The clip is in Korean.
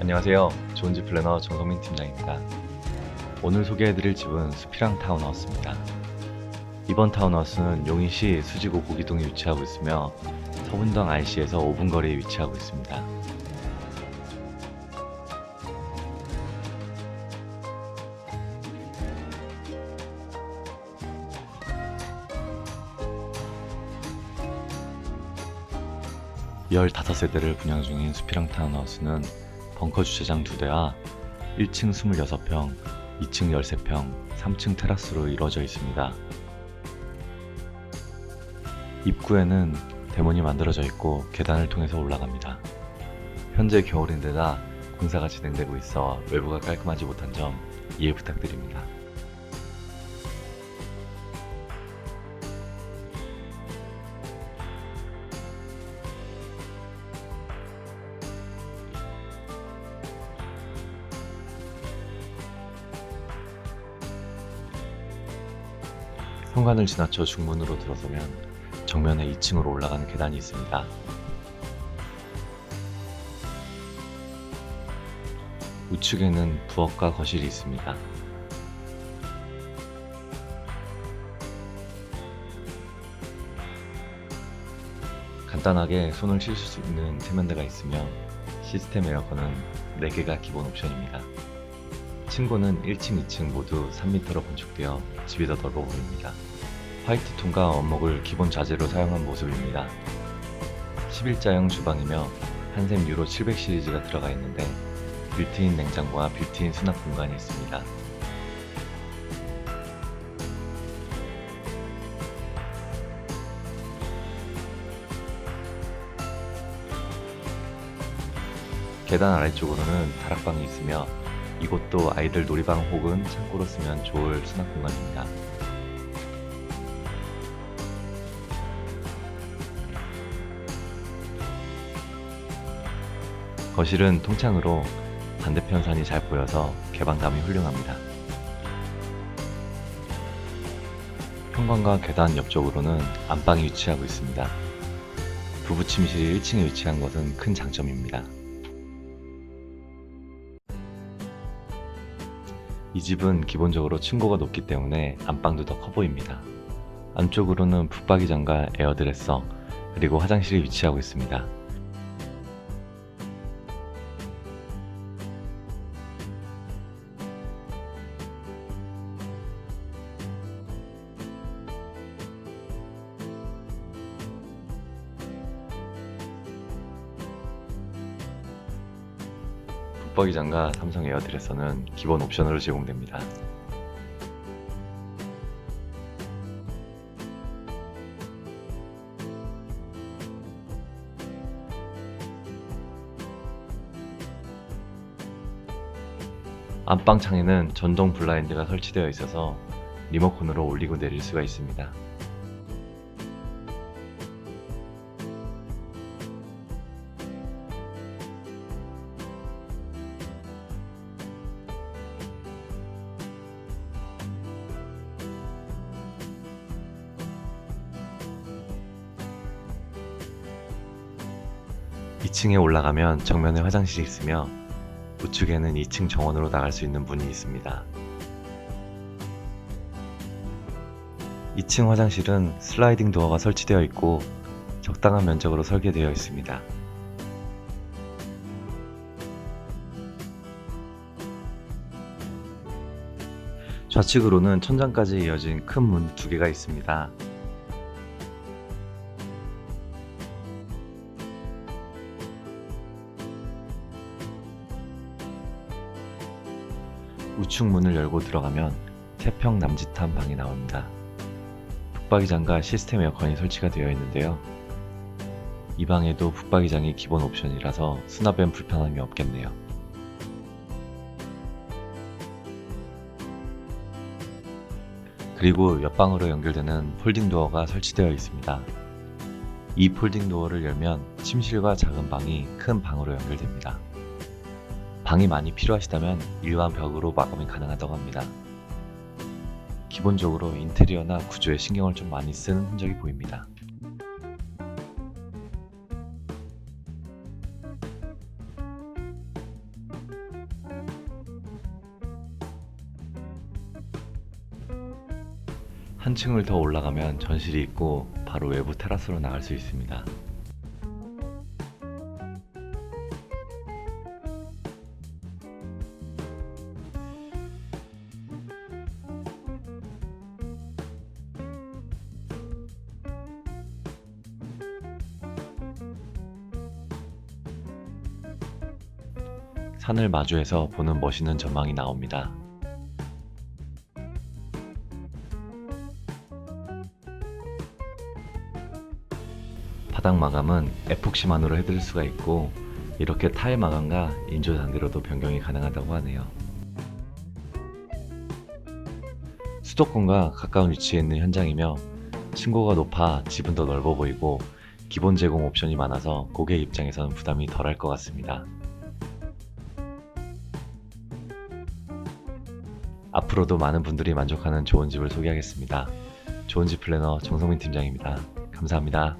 안녕하세요. 좋은집 플래너 정성민 팀장입니다. 오늘 소개해드릴 집은 수피랑 타운하우스입니다. 이번 타운하우스는 용인시 수지구 고기동에 위치하고 있으며 서분당 IC에서 5분 거리에 위치하고 있습니다. 열다섯 세대를 분양 중인 수피랑 타운하우스는 벙커 주차장 2대와 1층 26평, 2층 13평, 3층 테라스로 이루어져 있습니다. 입구에는 대문이 만들어져 있고 계단을 통해서 올라갑니다. 현재 겨울인데다 공사가 진행되고 있어 외부가 깔끔하지 못한 점 이해 부탁드립니다. 현관을 지나쳐 중문으로 들어서면 정면에 2층으로 올라가는 계단이 있습니다. 우측에는 부엌과 거실이 있습니다. 간단하게 손을 씻을 수 있는 세면대가 있으며 시스템 에어컨은 4개가 기본 옵션입니다. 층고는 1층, 2층 모두 3m로 건축되어 집이 더 넓어 보입니다. 화이트 톤과 원목을 기본 자재로 사용한 모습입니다. 11자형 주방이며 한샘 유로 700 시리즈가 들어가 있는데 빌트인 냉장고와 빌트인 수납 공간이 있습니다. 계단 아래쪽으로는 다락방이 있으며 이곳도 아이들 놀이방 혹은 창고로 쓰면 좋을 수납 공간입니다. 거실은 통창으로 반대편 산이 잘 보여서 개방감이 훌륭합니다. 현관과 계단 옆쪽으로는 안방이 위치하고 있습니다. 부부 침실이 1층에 위치한 것은 큰 장점입니다. 이 집은 기본적으로 층고가 높기 때문에 안방도 더 커 보입니다. 안쪽으로는 붙박이장과 에어드레서 그리고 화장실이 위치하고 있습니다. 붙박이장과 삼성 에어드레서는 기본 옵션으로 제공됩니다. 안방 창에는 전동 블라인드가 설치되어 있어서 리모컨으로 올리고 내릴 수가 있습니다. 이층에 올라가면 정면에 화장실이 있으며 우측에는 2층 정원으로 나갈 수 있는 문이 있습니다. 2층 화장실은 슬라이딩 도어가 설치되어 있고 적당한 면적으로 설계되어 있습니다. 좌측으로는 천장까지 이어진 큰 문 두 개가 있습니다. 우측 문을 열고 들어가면 태평 남짓한 방이 나옵니다. 붙박이장과 시스템 에어컨이 설치가 되어 있는데요. 이 방에도 붙박이장이 기본 옵션이라서 수납엔 불편함이 없겠네요. 그리고 옆방으로 연결되는 폴딩 도어가 설치되어 있습니다. 이 폴딩 도어를 열면 침실과 작은 방이 큰 방으로 연결됩니다. 방이 많이 필요하시다면 일반 벽으로 마감이 가능하다고 합니다. 기본적으로 인테리어나 구조에 신경을 좀 많이 쓰는 흔적이 보입니다. 한 층을 더 올라가면 전실이 있고 바로 외부 테라스로 나갈 수 있습니다. 산을 마주해서 보는 멋있는 전망이 나옵니다. 바닥 마감은 에폭시만으로 해드릴 수가 있고 이렇게 타일 마감과 인조 단계로도 변경이 가능하다고 하네요. 수도권과 가까운 위치에 있는 현장이며 층고가 높아 집은 더 넓어 보이고 기본 제공 옵션이 많아서 고객 입장에서는 부담이 덜할 것 같습니다. 앞으로도 많은 분들이 만족하는 좋은 집을 소개하겠습니다. 좋은 집 플래너 정성민 팀장입니다. 감사합니다.